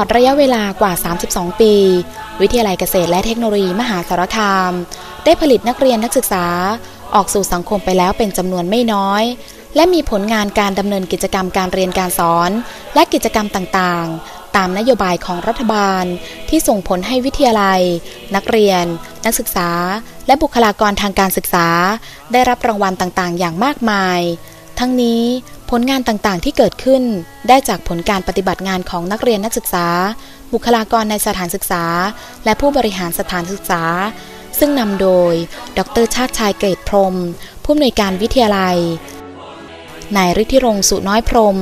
ลอดระยะเวลากว่า 32 ปี วิทยาลัยเกษตรและเทคโนโลยีมหาสารคาม ได้ผลิตนักเรียนนักศึกษา ออกสู่สังคมไปแล้วเป็นจำนวนไม่น้อย และมีผลงานการดำเนินกิจกรรมการเรียนการสอน และกิจกรรมต่างๆ ตามนโยบายของรัฐบาล ที่ส่งผลให้วิทยาลัย นักเรียน นักศึกษา และบุคลากรทางการศึกษา ได้รับรางวัลต่างๆ อย่างมากมาย ทั้งนี้ ผลงานต่างๆ ที่เกิดขึ้น ได้จากผลการปฏิบัติงานของนักเรียนนักศึกษา บุคลากรในสถานศึกษา และผู้บริหารสถานศึกษา ซึ่งนำโดย ดรชาติชายเกตพรม ผู้อำนวยการวิทยาลัย นายฤทธิรงสุน้อยพรม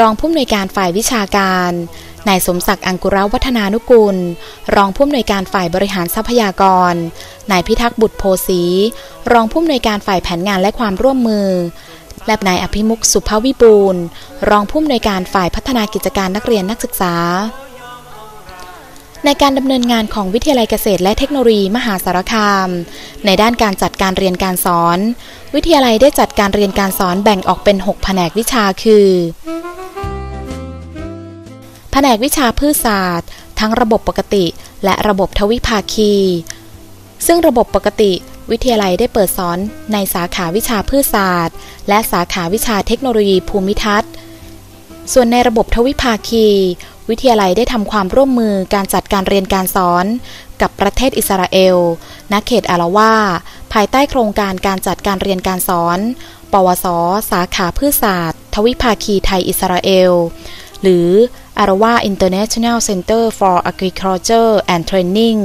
รองผู้อำนวยการฝ่ายวิชาการ นายสมศักดิ์อังกุรวัฒนานุกุลรองผู้อำนวยการฝ่ายบริหารทรัพยากร นายพิทักษ์บุตรโพสี รองผู้อำนวยการฝ่ายแผนงานและความร่วมมือ และนายอภิมุขสุภวิบูลรองผู้อำนวยการฝ่ายพัฒนากิจการนักเรียนนักศึกษา ในการดำเนินงานของวิทยาลัยเกษตรและเทคโนโลยีมหาสารคาม ในด้านการจัดการเรียนการสอน วิทยาลัยได้จัดการเรียนการสอนแบ่งออกเป็น 6 แผนกวิชาคือแผนกวิชาพืชศาสตร์ ทั้งระบบปกติและระบบทวิภาคี ซึ่งระบบปกติ วิทยาลัยได้เปิดสอนในสาขาวิชาพืชศาสตร์ และสาขาวิชาเทคโนโลยีภูมิทัศน์ ส่วนในระบบทวิภาคี วิทยาลัยได้ทำความร่วมมือการจัดการเรียนการสอน กับประเทศอิสราเอลณเขตอาราวาภายใต้โครงการการจัดการเรียนการสอน ปวส สาขาพืชศาสตร์ ทวิภาคีไทยอิสราเอล หรือ Arawa International Center for Agriculture and Training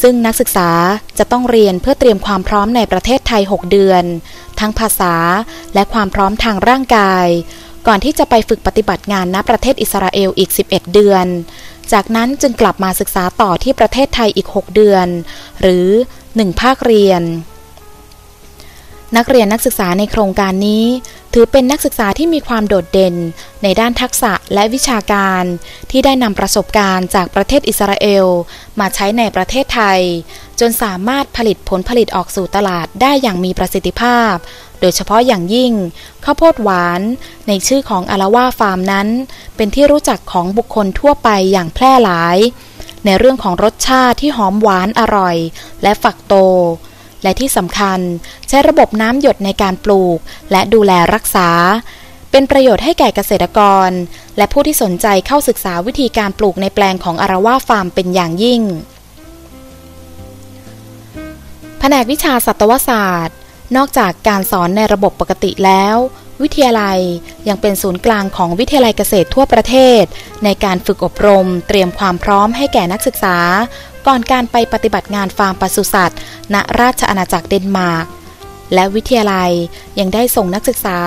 ซึ่งนักศึกษาจะต้องเรียนเพื่อเตรียมความพร้อมในประเทศไทย 6 เดือน ทั้งภาษาและความพร้อมทางร่างกาย ก่อนที่จะไปฝึกปฏิบัติงานณประเทศอิสราเอลอีก 11 เดือน จากนั้นจึงกลับมาศึกษาต่อที่ประเทศไทยอีก 6 เดือน หรือ 1 ภาคเรียน นักเรียนนักศึกษาในโครงการนี้ ถือเป็นนักศึกษาที่มีความโดดเด่น ในด้านทักษะและวิชาการ ที่ได้นำประสบการณ์จากประเทศอิสราเอล มาใช้ในประเทศไทย จนสามารถผลิตผลผลิตออกสู่ตลาดได้อย่างมีประสิทธิภาพ โดยเฉพาะอย่างยิ่ง ข้าวโพดหวาน ในชื่อของอาราว่าฟาร์มนั้น เป็นที่รู้จักของบุคคลทั่วไปอย่างแพร่หลาย ในเรื่องของรสชาติที่หอมหวานอร่อย และฝักโต และที่สำคัญใช้ระบบน้ำหยดในการปลูก และดูแลรักษา เป็นประโยชน์ให้แก่เกษตรกร และผู้ที่สนใจเข้าศึกษาวิธีการปลูกในแปลงของอาราว่าฟาร์มเป็นอย่างยิ่ง แผนกวิชาสัตวศาสตร์ นอกจากการสอนในระบบปกติแล้ววิทยาลัยยังเป็นศูนย์กลางของวิทยาลัยเกษตรทั่วประเทศ ในการฝึกอบรม เตรียมความพร้อมให้แก่นักศึกษา ก่อนการไปปฏิบัติงานฟาร์มปศุสัตว์ณราชอาณาจักรเดนมาร์กและวิทยาลัยยังได้ส่งนักศึกษา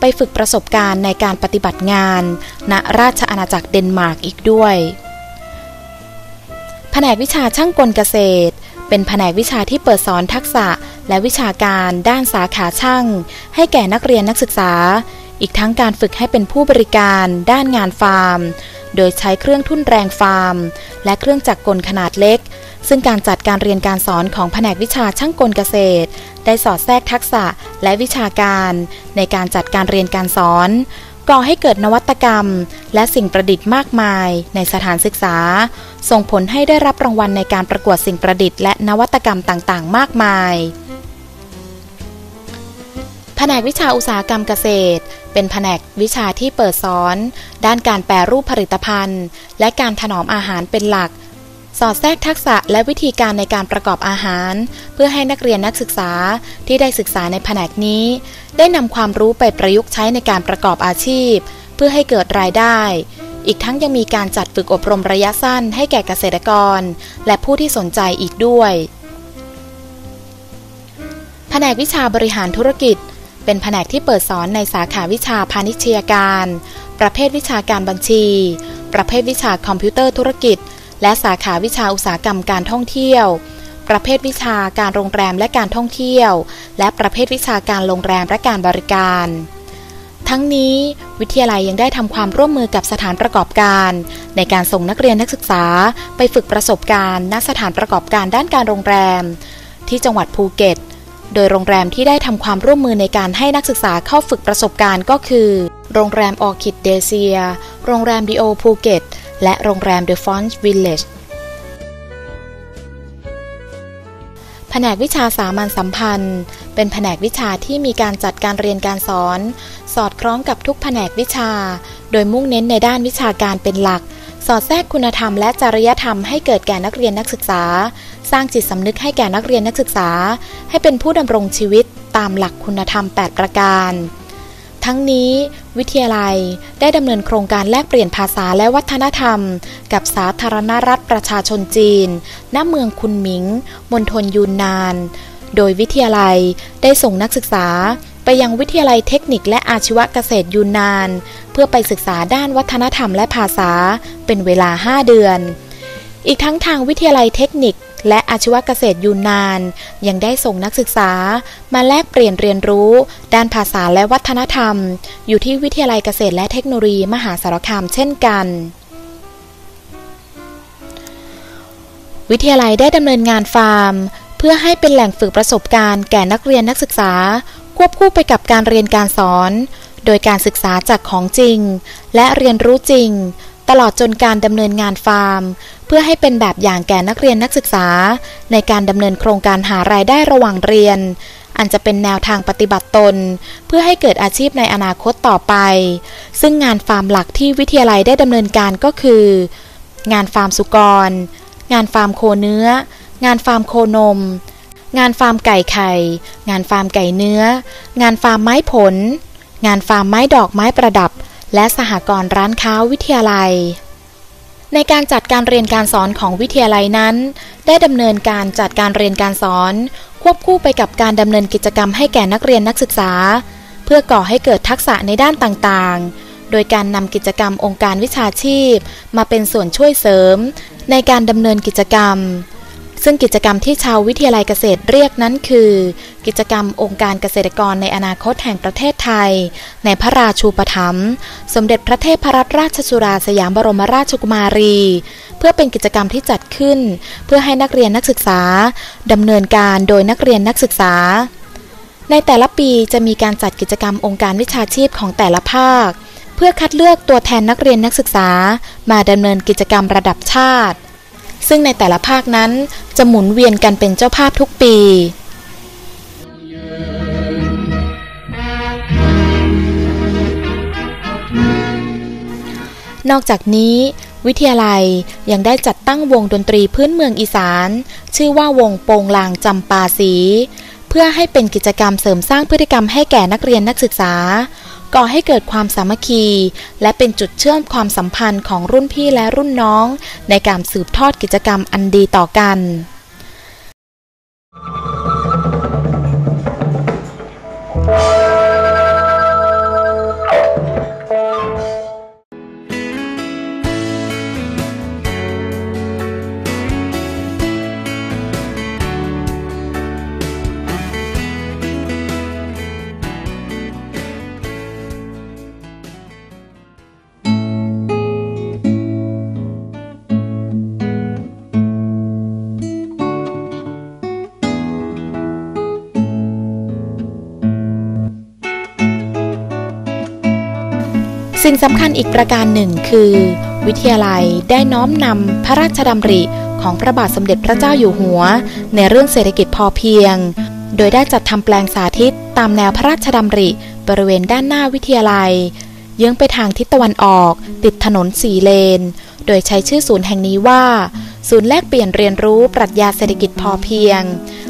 ไปฝึกประสบการณ์ในการปฏิบัติงาน ณราชอาณาจักรเดนมาร์กอีกด้วย แผนกวิชาช่างกลเกษตร เป็นแผนกวิชาที่เปิดสอนทักษะและวิชาการด้านสาขาช่าง ให้แก่นักเรียนนักศึกษา อีกทั้งการฝึกให้เป็นผู้บริการด้านงานฟาร์ม โดยใช้เครื่องทุ่นแรงฟาร์ม และเครื่องจักรกลขนาดเล็ก ซึ่งการจัดการเรียนการสอนของแผนกวิชาช่างกลเกษตร ได้สอดแทรกทักษะและวิชาการในการจัดการเรียนการสอนก่อให้เกิดนวัตกรรม และสิ่งประดิษฐ์มากมายในสถานศึกษา ส่งผลให้ได้รับรางวัลในการประกวดสิ่งประดิษฐ์และนวัตกรรมต่างๆ มากมาย ผนกวิชาอุตสาหกรรมเกษตร เป็นแผนกวิชาที่เปิดสอน ด้านการแปรรูปผลิตภัณฑ์ และการถนอมอาหารเป็นหลัก สอดแทรกทักษะและวิธีการในการประกอบอาหาร เพื่อให้นักเรียนนักศึกษาที่ได้ศึกษาในแผนกนี้ ได้นำความรู้ไปประยุกต์ใช้ในการประกอบอาชีพ เพื่อให้เกิดรายได้ อีกทั้งยังมีการจัดฝึกอบรมระยะสั้นให้แก่เกษตรกร และผู้ที่สนใจอีกด้วย แผนกวิชาบริหารธุรกิจ เป็นแผนกที่เปิดสอนในสาขาวิชาพาณิชยการ ประเภทวิชาการบัญชี ประเภทวิชาคอมพิวเตอร์ธุรกิจ และสาขาวิชาอุตสาหกรรมการท่องเที่ยว ประเภทวิชาการโรงแรมและการท่องเที่ยว และประเภทวิชาการโรงแรมและการบริการ ทั้งนี้ วิทยาลัยยังได้ทำความร่วมมือกับสถานประกอบการ ในการส่งนักเรียนนักศึกษา ไปฝึกประสบการณ์ณสถานประกอบการด้านการโรงแรม ที่จังหวัดภูเก็ต โดยโรงแรมที่ได้ทำความร่วมมือในการให้นักศึกษาเข้าฝึกประสบการณ์ก็คือ โรงแรมออคิดเดเซีย โรงแรมดีโอภูเก็ต และโรงแรม The Font Village แผนกวิชาสามัญสัมพันธ์ เป็นแผนกวิชาที่มีการจัดการเรียนการสอน สอดคล้องกับทุกแผนกวิชา โดยมุ่งเน้นในด้านวิชาการเป็นหลัก สอดแทรกคุณธรรมและจริยธรรมให้เกิดแก่นักเรียนนักศึกษา สร้างจิตสำนึกให้แก่นักเรียนนักศึกษา ให้เป็นผู้ดำรงชีวิตตามหลักคุณธรรม 8 ประการ ทั้งนี้ วิทยาลัยได้ดำเนินโครงการแลกเปลี่ยนภาษาและวัฒนธรรม กับสาธารณรัฐประชาชนจีน ณ เมืองคุนหมิง มณฑลยูนนาน โดยวิทยาลัยได้ส่งนักศึกษาไปยังวิทยาลัยเทคนิคและอาชีวเกษตรยูนนาน เพื่อไปศึกษาด้านวัฒนธรรมและภาษาเป็นเวลา 5 เดือน อีกทั้งทางวิทยาลัยเทคนิค และอาชีวเกษตรยูนนาน ยังได้ส่งนักศึกษา มาแลกเปลี่ยนเรียนรู้ ด้านภาษาและวัฒนธรรม อยู่ที่วิทยาลัยเกษตรและเทคโนโลยีมหาสารคามเช่นกันวิทยาลัยได้ดำเนินงานฟาร์ม เพื่อให้เป็นแหล่งฝึกประสบการณ์แก่นักเรียนนักศึกษา ควบคู่ไปกับการเรียนการสอน โดยการศึกษาจากของจริง และเรียนรู้จริง ตลอดจนการดำเนินงานฟาร์ม เพื่อให้เป็นแบบอย่างแก่นักเรียนนักศึกษา ในการดำเนินโครงการหารายได้ระหว่างเรียน อันจะเป็นแนวทางปฏิบัติตน เพื่อให้เกิดอาชีพในอนาคตต่อไป ซึ่งงานฟาร์มหลักที่วิทยาลัยได้ดำเนินการก็คือ งานฟาร์มสุกร งานฟาร์มโคเนื้อ งานฟาร์มโคนม งานฟาร์มไก่ไข่ งานฟาร์มไก่เนื้อ งานฟาร์มไม้ผล งานฟาร์มไม้ดอกไม้ประดับ และสหกรณ์ร้านค้าวิทยาลัย ในการจัดการเรียนการสอนของวิทยาลัยนั้น ได้ดำเนินการจัดการเรียนการสอน ควบคู่ไปกับการดำเนินกิจกรรมให้แก่นักเรียนนักศึกษา เพื่อก่อให้เกิดทักษะในด้านต่างๆ โดยการนำกิจกรรมองค์การวิชาชีพ มาเป็นส่วนช่วยเสริม ในการดำเนินกิจกรรม ซึ่งกิจกรรมที่ชาววิทยาลัยเกษตรเรียกนั้นคือ กิจกรรมองค์การเกษตรกรในอนาคตแห่งประเทศไทย ในพระราชูปถัมภ์สมเด็จพระเทพรัตนราชสุดาสยามบรมราชกุมารี เพื่อเป็นกิจกรรมที่จัดขึ้น เพื่อให้นักเรียนนักศึกษาดำเนินการโดยนักเรียนนักศึกษาในแต่ละปีจะมีการจัดกิจกรรมองค์การวิชาชีพของแต่ละภาค เพื่อคัดเลือกตัวแทนนักเรียนนักศึกษา มาดำเนินกิจกรรมระดับชาติ ซึ่งในแต่ละภาคนั้นจะหมุนเวียนกันเป็นเจ้าภาพทุกปีนอกจากนี้ วิทยาลัยยังได้จัดตั้งวงดนตรีพื้นเมืองอีสาน ชื่อว่าวงโปงลางจำปาสี เพื่อให้เป็นกิจกรรมเสริมสร้างพฤติกรรมให้แก่นักเรียนนักศึกษา ก่อให้เกิดความสามัคคี และเป็นจุดเชื่อมความสัมพันธ์ของรุ่นพี่และรุ่นน้อง ในการสืบทอดกิจกรรมอันดีต่อกัน สิ่งสำคัญอีกประการหนึ่งคือ วิทยาลัยได้น้อมนำพระราชดำริของพระบาทสมเด็จพระเจ้าอยู่หัว ในเรื่องเศรษฐกิจพอเพียง โดยได้จัดทำแปลงสาธิตตามแนวพระราชดำริ บริเวณด้านหน้าวิทยาลัย เยื้องไปทางทิศตะวันออก ติดถนนสี่เลน โดยใช้ชื่อศูนย์แห่งนี้ว่า ศูนย์แลกเปลี่ยนเรียนรู้ปรัชญาเศรษฐกิจพอเพียง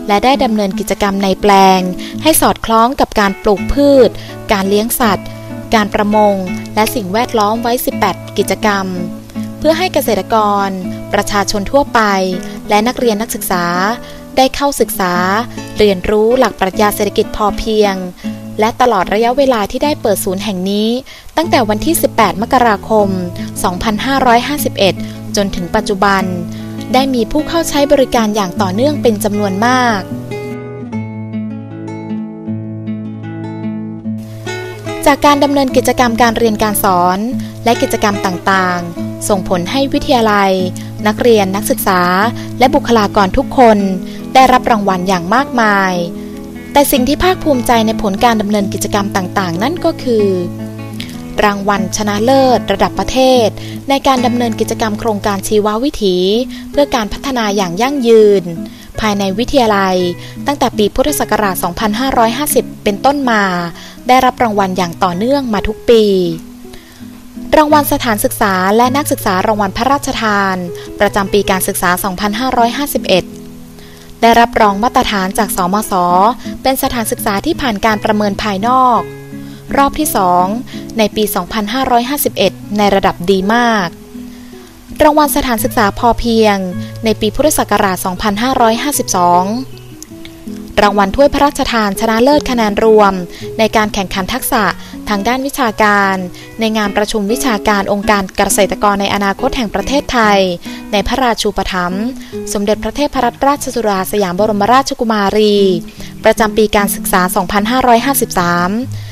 และได้ดำเนินกิจกรรมในแปลง ให้สอดคล้องกับการปลูกพืช การเลี้ยงสัตว์ การประมง และสิ่งแวดล้อมไว้ 18 กิจกรรม เพื่อให้เกษตรกร ประชาชนทั่วไป และนักเรียนนักศึกษา ได้เข้าศึกษา เรียนรู้หลักปรัชญาเศรษฐกิจพอเพียง และตลอดระยะเวลาที่ได้เปิดศูนย์แห่งนี้ ตั้งแต่วันที่ 18 มกราคม 2551 จนถึงปัจจุบัน ได้มีผู้เข้าใช้บริการอย่างต่อเนื่องเป็นจำนวนมาก จากการดำเนินกิจกรรมการเรียนการสอน และกิจกรรมต่างๆ ส่งผลให้วิทยาลัย นักเรียนนักศึกษา และบุคลากรทุกคน ได้รับรางวัลอย่างมากมาย แต่สิ่งที่ภาคภูมิใจในผลการดำเนินกิจกรรมต่างๆ นั่นก็คือ รางวัลชนะเลิศ ระดับประเทศ ในการดำเนินกิจกรรมโครงการชีววิถี เพื่อการพัฒนาอย่างยั่งยืน ภายในวิทยาลัย ตั้งแต่ปีพุทธศักราช 2550 เป็นต้นมา ได้รับรางวัลอย่างต่อเนื่องมาทุกปี รางวัลสถานศึกษาและนักศึกษารางวัลพระราชทาน ประจำปีการศึกษา 2551ได้รับรองมาตรฐานจากสมศเป็นสถานศึกษาที่ผ่านการประเมินภายนอก รอบที่ 2 ในปี 2551 ในระดับดีมาก รางวัลสถานศึกษาพอเพียง ในปีพุทธศักราช 2552 รางวัลถ้วยพระราชทานชนะเลิศคะแนนรวม ในการแข่งขันทักษะทางด้านวิชาการ ในงานประชุมวิชาการองค์การเกษตรกรในอนาคตแห่งประเทศไทย ในพระราชูปถัมภ์สมเด็จพระเทพรัตนราชสุดาสยามบรมราชกุมารี ประจำปีการศึกษา 2553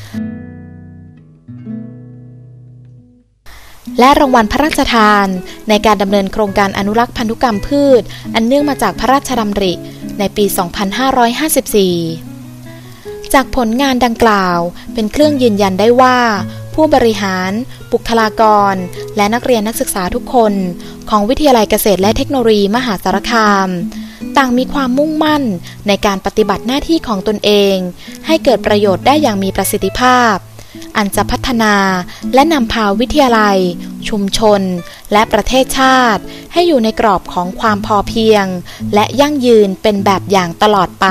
และรางวัลพระราชทาน ในการดำเนินโครงการอนุรักษ์พันธุกรรมพืช อันเนื่องมาจากพระราชดำริ ในปี 2554 จากผลงานดังกล่าวเป็นเครื่องยืนยันได้ว่า ผู้บริหาร บุคลากร และนักเรียนนักศึกษาทุกคน ของวิทยาลัยเกษตรและเทคโนโลยีมหาสารคาม ต่างมีความมุ่งมั่นในการปฏิบัติหน้าที่ของตนเอง ให้เกิดประโยชน์ได้อย่างมีประสิทธิภาพ อันจะพัฒนาและนำพาวิทยาลัย ชุมชน และประเทศชาติ ให้อยู่ในกรอบของความพอเพียง และยั่งยืนเป็นแบบอย่างตลอดไป